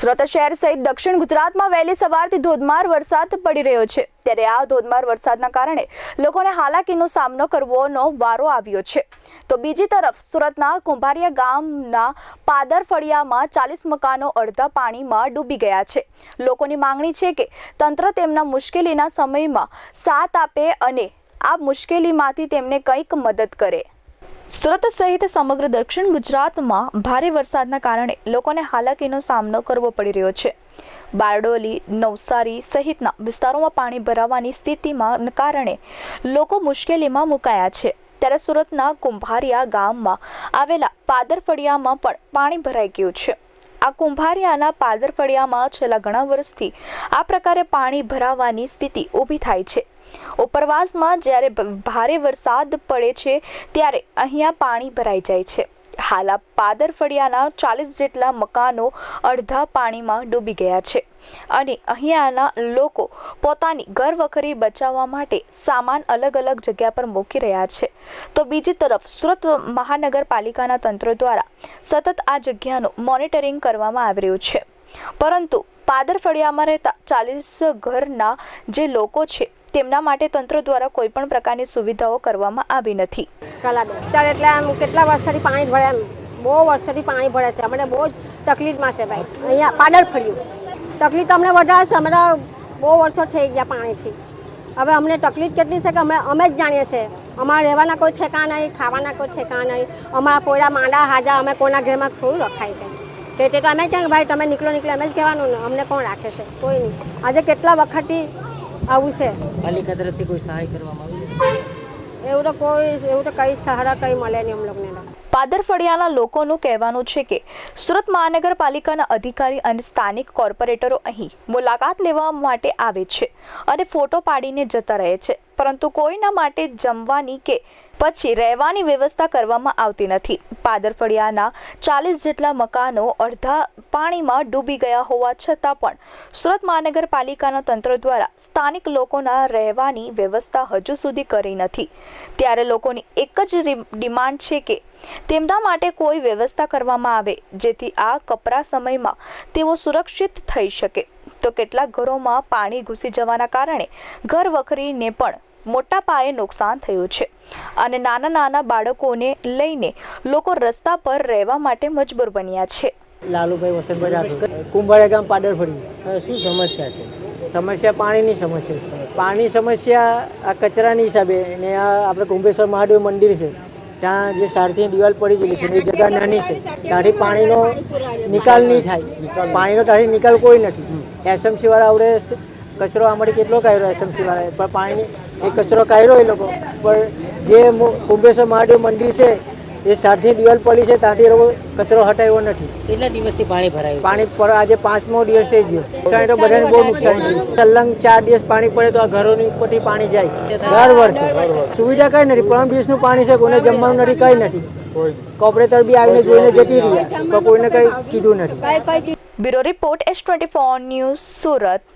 સુરત શહેર સહિત દક્ષિણ ગુજરાતમાં વહેલી સવારથી ધોધમાર વરસાદ પડી રહ્યો છે. ત્યારે આ ધોધમાર વરસાદના કારણે લોકોને હાલાકીનો સામનો કરવાનો વારો આવ્યો છે. તો બીજી તરફ સુરતના કુંભારિયા ગામના પાદર ફળિયામાં ચાલીસ મકાનો અડધા પાણીમાં ડૂબી ગયા છે. લોકોની માંગણી છે કે તંત્ર તેમના મુશ્કેલીના સમયમાં સાથ આપે અને આ મુશ્કેલીમાંથી તેમને કંઈક મદદ કરે. સુરત સહિત સમગ્ર દક્ષિણ ગુજરાતમાં ભારે વરસાદના કારણે લોકોને હાલાકીનો સામનો કરવો પડી રહ્યો છે. બારડોલી, નવસારી સહિતના વિસ્તારોમાં પાણી ભરાવાની સ્થિતિમાં કારણે લોકો મુશ્કેલીમાં મુકાયા છે. ત્યારે સુરતના કુંભારિયા ગામમાં આવેલા પાદરફળિયામાં પણ પાણી ભરાઈ ગયું છે. આ કુંભારિયાના પાદરફળિયામાં છેલ્લા ઘણા વર્ષથી આ પ્રકારે પાણી ભરાવાની સ્થિતિ ઊભી થાય છે. ઉપરવાસમાં જ્યારે ભારે વરસાદ પડે છે, ત્યારે અહીંયા પાણી ભરાઈ જાય છે. હાલ પાદર ફળિયાના ચાલીસ જેટલા મકાનો અડધા પાણીમાં ડૂબી ગયા છે. અને અહીંયાના લોકો પોતાની ઘર વખરી બચાવવા માટે સામાન અલગ અલગ જગ્યા પર મૂકી રહ્યા છે. તો બીજી તરફ સુરત મહાનગરપાલિકાના તંત્ર દ્વારા સતત આ જગ્યાનું મોનિટરિંગ કરવામાં આવી રહ્યું છે. પરંતુ પાદર ફળિયામાં રહેતા ચાલીસ ઘરના જે લોકો છે, તેમના માટે તંત્ર દ્વારા કોઈ પણ પ્રકારની સુવિધાઓ કરવામાં આવી નથી. અત્યારે એટલે આમ કેટલા વર્ષથી પાણી ભરે એમ? બહુ વર્ષથી પાણી ભરે છે. અમને બહુ તકલીફમાં છે ભાઈ. અહીંયા પાદર ફળ્યું તકલીફ તો અમને વધારે છે. અમે બહુ વર્ષો થઈ ગયા પાણીથી. હવે અમને તકલીફ કેટલી છે કે અમે અમે જ જાણીએ છીએ. અમારા રહેવાના કોઈ ઠેકા નહીં, ખાવાના કોઈ ઠેકા નહીં. અમારા પોયરા માંડા હાજા અમે કોઈના ઘરમાં થોડું રખાય છે. તે તે તો અમે ક્યાં ભાઈ તમે નીકળો નીકળો અમે જ કહેવાનું ને. અમને કોણ રાખે છે? કોઈ નહીં. આજે કેટલા વખતથી આવું છે? પાલિકા તરફથી કોઈ સહાય કરવામાં આવી એવું તો કોઈ એવું તો કંઈ સહારા કઈ મળે નહીં અમ લોકોને તો. પાદર ફળિયાના લોકોનું કહેવાનું છે કે સુરત મહાનગરપાલિકાના અધિકારી અને સ્થાનિક કોર્પોરેટરો અહીં મુલાકાત લેવા માટે આવે છે અને ફોટો પાડીને જતા રહે છે. પરંતુ કોઈના માટે જમવાની કે પછી રહેવાની વ્યવસ્થા કરવામાં આવતી નથી. પાદર ફળિયાના ચાલીસ જેટલા મકાનો અડધા પાણીમાં ડૂબી ગયા હોવા છતાં પણ સુરત મહાનગરપાલિકાના તંત્ર દ્વારા સ્થાનિક લોકોના રહેવાની વ્યવસ્થા હજુ સુધી કરી નથી. ત્યારે લોકોની એક જ ડિમાન્ડ છે કે તેમના માટે કોઈ વ્યવસ્થા કરવામાં આવે, જેથી આ કપરા સમયમાં તેઓ સુરક્ષિત થઈ શકે. તો કેટલાક ઘરોમાં પાણી ઘૂસી જવાના કારણે ઘર વખરીને પણ મોટા પાયે નુકસાન થયું છે. અને નાના નાના બાળકોને લઈને લોકો રસ્તા પર રહેવા માટે મજબૂર બન્યા છે. લાલુભાઈ વસંતભાઈ રાઠોડ. કુંભાળિયા ગામ ફળી શું સમસ્યા છે? સમસ્યા પાણીની સમસ્યા છે. પાણી સમસ્યા આ કચરાની હિસાબે ને આ આપણે કુંભેશ્વર મહાદેવ મંદિર છે. ત્યાં જે સારથી દિવાલ પડી ગયેલી છે, એ જગ્યા નાની છે. ત્યાંથી પાણીનો નિકાલ નહીં થાય. પાણીનો ત્યાંથી નિકાલ કોઈ નથી. એસએમસી વાળા આવડે કચરો આમાંથી કેટલો કાઢ્યો એસએમસી વાળાએ? પણ પાણી એ કચરો કાઢ્યો એ લોકો. પણ જે કુંભેશ્વર મહાદેવ મંદિર છે એ સારથી ડ્યુઅલ પડી છે ત્યાંથી લોકો કચરો હટાવ્યો નથી. કેટલા દિવસથી પાણી ભરાયું પાણી પર આજે પાંચમો દિવસ થઈ ગયો. નુકસાની તો બધાને બહુ નુકસાન થયું સલંગ ચાર દિવસ પાણી પડે તો આ ઘરોની ઉપરથી પાણી જાય. દર વર્ષે. સુવિધા કઈ નથી. ત્રણ દિવસનું પાણી છે કોઈને જમવાનું નથી કઈ નથી. કોપરેટર બી આવીને જોઈને જતી રહ્યા પણ કોઈને કઈ કીધું નથી. Bureau report S twenty four news Surat.